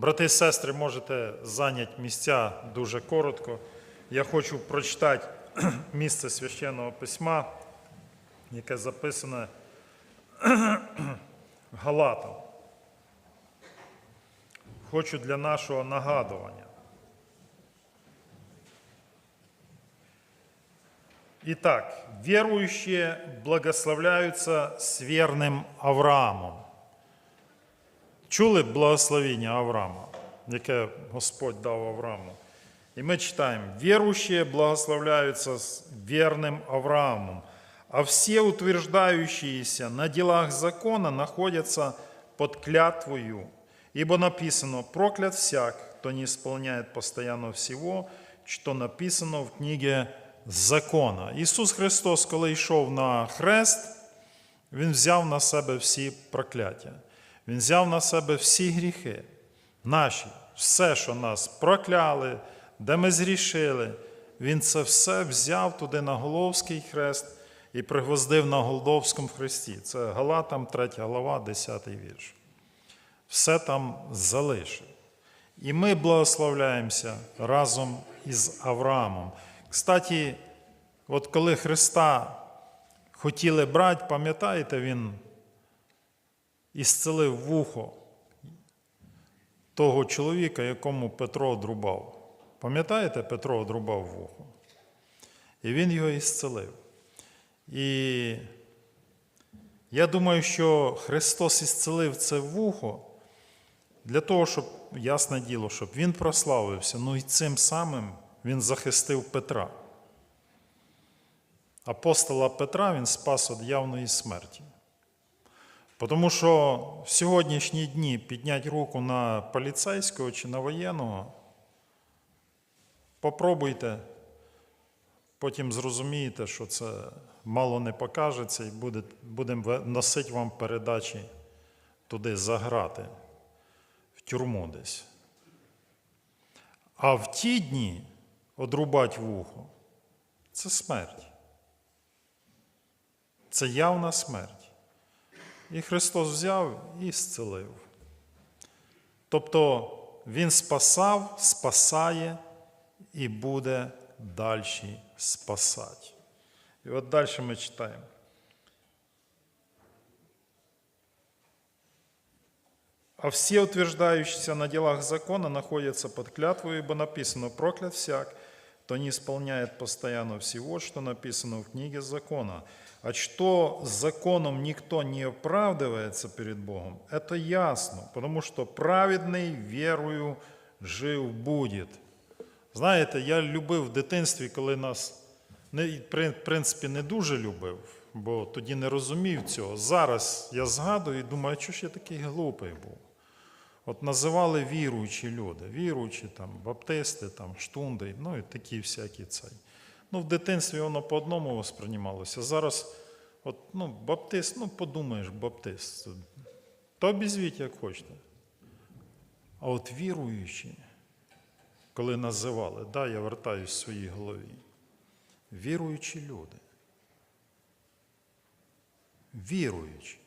Брати і сестри, можете зайняти місця дуже коротко. Я хочу прочитати місце священного письма, яке записане Галатам. Хочу для нашого нагадування. Итак, верующие благословляются с верним Авраамом. Чули благословення Авраама, яке Господь дав Аврааму? І ми читаємо: верующие благословляются с верным Авраамом, а все утверждающиеся на делах закона находятся под клятвою. Ибо написано, проклят всяк, кто не исполняет постоянно всего, что написано в книге закона. Ісус Христос, коли йшов на хрест, Він взяв на себе всі прокляття. Він взяв на себе всі гріхи, наші, все, що нас прокляли, де ми зрішили. Він це все взяв туди на Головський хрест і пригвоздив на Голдовському хресті. Це Галатам, 3 глава, 10 вірш. Все там залишив. І ми благословляємося разом із Авраамом. Кстати, от коли Христа хотіли брати, пам'ятаєте, Він ісцелив вухо того чоловіка, якому Петро одрубав. Пам'ятаєте, Петро одрубав вухо? І він його ісцелив. І я думаю, що Христос ісцелив це вухо для того, щоб, ясне діло, щоб він прославився, ну і цим самим він захистив Петра. Апостола Петра він спас від явної смерті. Тому що в сьогоднішні дні підняти руку на поліцейського чи на воєнного, попробуйте, потім зрозумієте, що це мало не покажеться, і буде- будемо носити вам передачі туди заграти, в тюрму десь. А в ті дні одрубати вухо це смерть. Це явна смерть. І Христос взяв і зцілив. Тобто Він спасав, спасає і буде далі спасати. І от далі ми читаємо. А все утверждающиеся на делах закона находятся под клятвой, ибо написано, проклят всяк, кто не исполняет постоянно всего, что написано в книге закона. А что законом никто не оправдывается перед Богом, это ясно, потому что праведный верою жив будет. Знаєте, я любив в дитинстві, коли нас, не, і, в принципі, не дуже любив, бо тоді не розумів цього. Зараз я згадую і думаю, а чого ж я такий глупий був? От називали віруючі люди, віруючі, там, баптисти, там, штунди, ну і такі всякі цей. Ну, в дитинстві воно по одному восприймалося. Зараз, от, ну, баптист, ну подумаєш, баптист. То обізвіть, як хочете. А от віруючі, коли називали, да, я вертаюсь в своїй голові. Віруючі люди. Віруючі.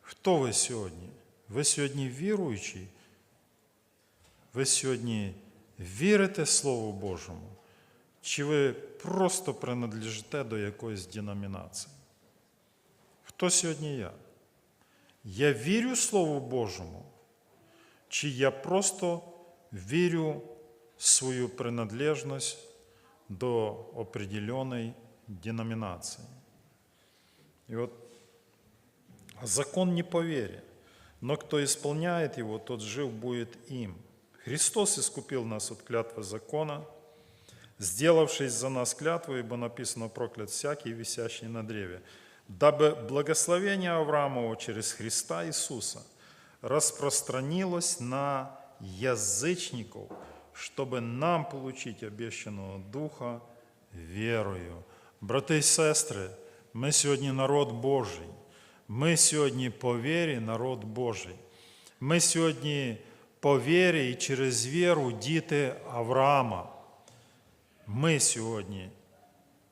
Хто ви сьогодні? Ви сьогодні віруючі? Ви сьогодні вірите Слову Божому? Чи ви просто принадлежите до якоїсь деномінації? Хто сьогодні я? Я вірю Слову Божому, чи я просто вірю свою принадлежність до определенной деноминации? И вот закон не по но кто исполняет его, тот жив будет им. Христос искупил нас от клятвы закона, сделавшись за нас клятву, ибо написано проклят всякий, висящий на древе, дабы благословение Авраамова через Христа Иисуса распространилось на язычников, чтобы нам получить обещанного Духа верою. Брати і сестри, ми сьогодні народ Божий. Ми сьогодні по вірі народ Божий. Ми сьогодні по вірі і через віру діти Авраама. Ми сьогодні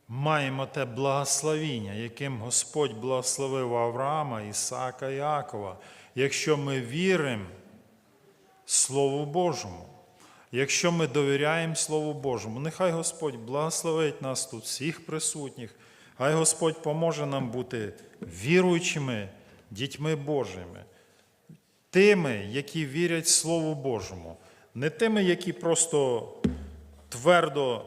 маємо те благословіння, яким Господь благословив Авраама, Ісаака і Якова. Якщо ми віримо Слову Божому. Якщо ми довіряємо Слову Божому, нехай Господь благословить нас тут, всіх присутніх, хай Господь поможе нам бути віруючими дітьми Божими, тими, які вірять Слову Божому, не тими, які просто твердо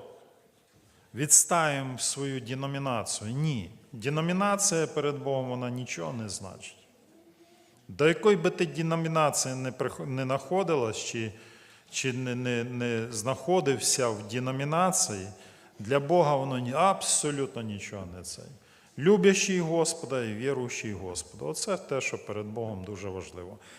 відстаємо свою деномінацію. Ні. Деномінація перед Богом вона нічого не значить. До якої би ти деномінації не, не знаходилась, чи, чи не, не, не знаходився в деномінації, для Бога воно абсолютно нічого не це. Любящий Господа і віруючий Господа. Оце те, що перед Богом дуже важливо.